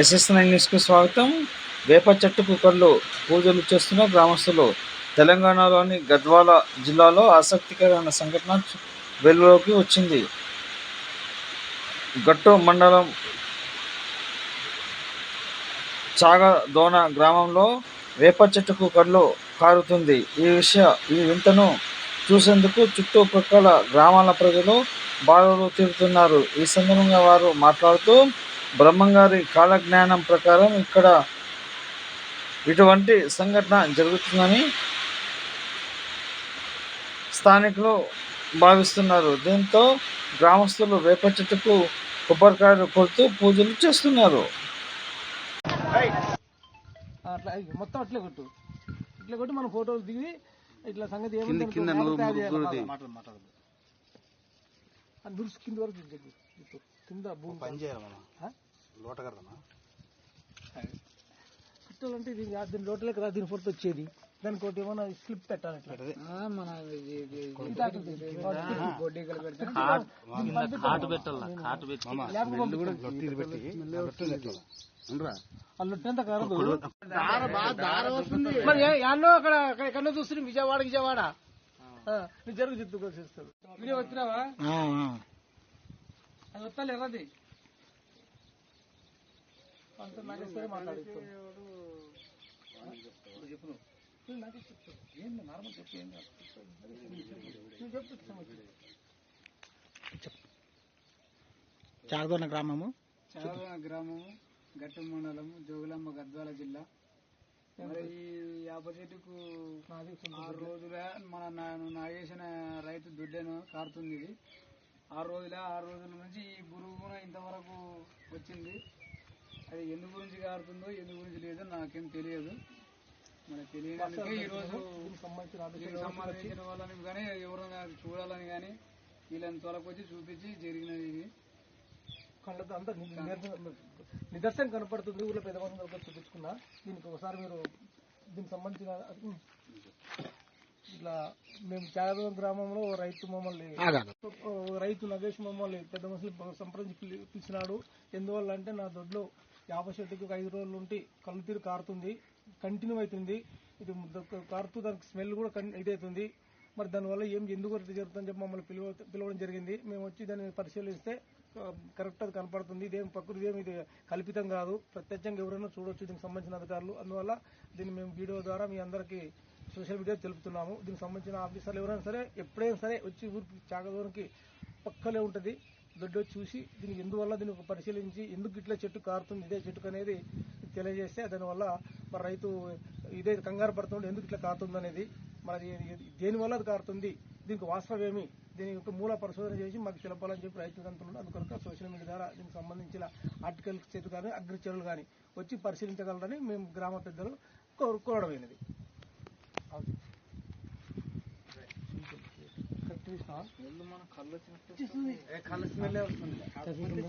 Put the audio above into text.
SS nine న్యూస్కు స్వాగతం. వేప చెట్టుకు కళ్ళు పూజలు చేస్తున్న గ్రామస్తులు. తెలంగాణలోని గద్వాల జిల్లాలో ఆసక్తికరమైన సంఘటన వెలుగులోకి వచ్చింది. గట్టు మండలం చాగదోన గ్రామంలో వేప చెట్టుకు కళ్ళు కారుతుంది. ఈ విషయ ఈ వింతను చూసేందుకు చుట్టుపక్కల గ్రామాల ప్రజలు బాధలు తీరుతున్నారు. ఈ సందర్భంగా వారు మాట్లాడుతూ బ్రహ్మంగారి కాలజ్ఞానం ప్రకారం ఇక్కడ ఇటువంటి సంఘటన జరుగుతుందని స్థానికులు భావిస్తున్నారు. దీంతో గ్రామస్తులు వేప చెట్టుకు కొబ్బరికాయలు కొడుతూ పూజలు చేస్తున్నారు. అట్లా మొత్తం అట్లే కొట్టు. ఇట్లా కొట్టి మనం ఫోటోలు దిగి ఇట్లా సంగతి కింద వరకు. కింద భూమి పని చేయాలి మనం. ఆ? లోట కడదామా పెట్టాలంటే దీని దీని రా దీని ఫోటో వచ్చేది. దానికి ఒకటి ఏమన్నా స్లిప్ పెట్టాలి మరి యాన్నో అక్కడ ఎక్కడో చూస్తుంది విజయవాడ విజయవాడ. జరుగు చెప్తూ వీడియో వచ్చినావా? అది వస్తాను ఎర్రది చెప్పు నాకే చెప్తావు. ఏంది నార్మల్ చెప్పు ఏం చెప్పు. చాగదోన గ్రామము? చాగోన గ్రామము గట్టు మండలము జోగులాంబ గద్వాల జిల్లా. మరి ఈ యాప చెట్టుకు ఆరు రోజుల మన నా- నాగేసిన రైతు దుడ్డెను కారుతుంది ఇది. ఆరు రోజుల ఆరు రోజుల నుంచి ఈ పురుగున ఇంతవరకు వచ్చింది. అది ఎందు గురించి కారుతుందో ఎందు గురించి లేదో నాకేం తెలియదు. మరి తెలియడానికి ఈరోజు సంబంధించిన వాళ్ళని కానీ ఎవరైనా చూడాలని కానీ వీళ్ళని తొలకొచ్చి చూపించి జరిగినది ఇది. కళ్ళతో అంతా నిదర్శనం కనపడుతుంది. ఊళ్ళో పెద్ద మంది వరకు చూపించుకున్నా. దీనికి ఒకసారి మీరు దీనికి సంబంధించిన ఇట్లా మేము చాగదం గ్రామంలో రైతు మమ్మల్ని రైతు నగేష్ మమ్మల్ని పెద్ద మనుషులు సంప్రదించి పిలి- పిలిచినాడు. ఎందువల్ల అంటే నా దొడ్లో యాభై చెట్టుకి ఒక ఐదు రోజులు ఉండి కళ్ళు తీరు కారుతుంది. కంటిన్యూ అవుతుంది ఇది కారుతూ దానికి స్మెల్ కూడా ఇదవుతుంది మరి దానివల్ల ఏం ఎందుకు జరుగుతుందని చెప్పి మమ్మల్ని పిలువ పిలవడం జరిగింది. మేము వచ్చి దాన్ని పరిశీలిస్తే కరెక్ట్ అది కనపడుతుంది. ఇదేం ప్రకృతి ఏం ఇది కల్పితం కాదు. ప్రత్యక్షంగా ఎవరైనా చూడొచ్చు. దీనికి సంబంధించిన అధికారులు. అందువల్ల దీన్ని మేము వీడియో ద్వారా మీ అందరికీ సోషల్ మీడియా తెలుపుతున్నాము. దీనికి సంబంధించిన ఆఫీసర్లు ఎవరైనా సరే ఎప్పుడైనా సరే వచ్చి ఊరికి చాకదూరంకి పక్కలే ఉంటుంది. దొడ్డి చూసి దీనికి ఎందువల్ల దీనికి పరిశీలించి ఎందుకు ఇట్లా చెట్టు కారుతుంది ఇదే చెట్టుకు అనేది తెలియజేస్తే దానివల్ల మరి రైతు ఇదే కంగారు పడుతుంది ఎందుకు ఇట్లా కారుతుంది అనేది. మరి దేనివల్ల అది కారుతుంది? దీనికి వాస్తవం ఏమి? దీని యొక్క మూల పరిశోధన చేసి మాకు తెలపాలని చెప్పి రైతు అంటున్నారు అందుకొరకు సోషల్ మీడియా ద్వారా దీనికి సంబంధించిన ఆర్టికల్ చెట్టు కానీ అగ్రిచరులు కానీ వచ్చి పరిశీలించగలరని మేము గ్రామ పెద్దలు కోరు- కోరడమైనది కరెక్ట్ చూసినావా? కళ్ళ స్మెల్ వస్తుంది చేస్తుంది.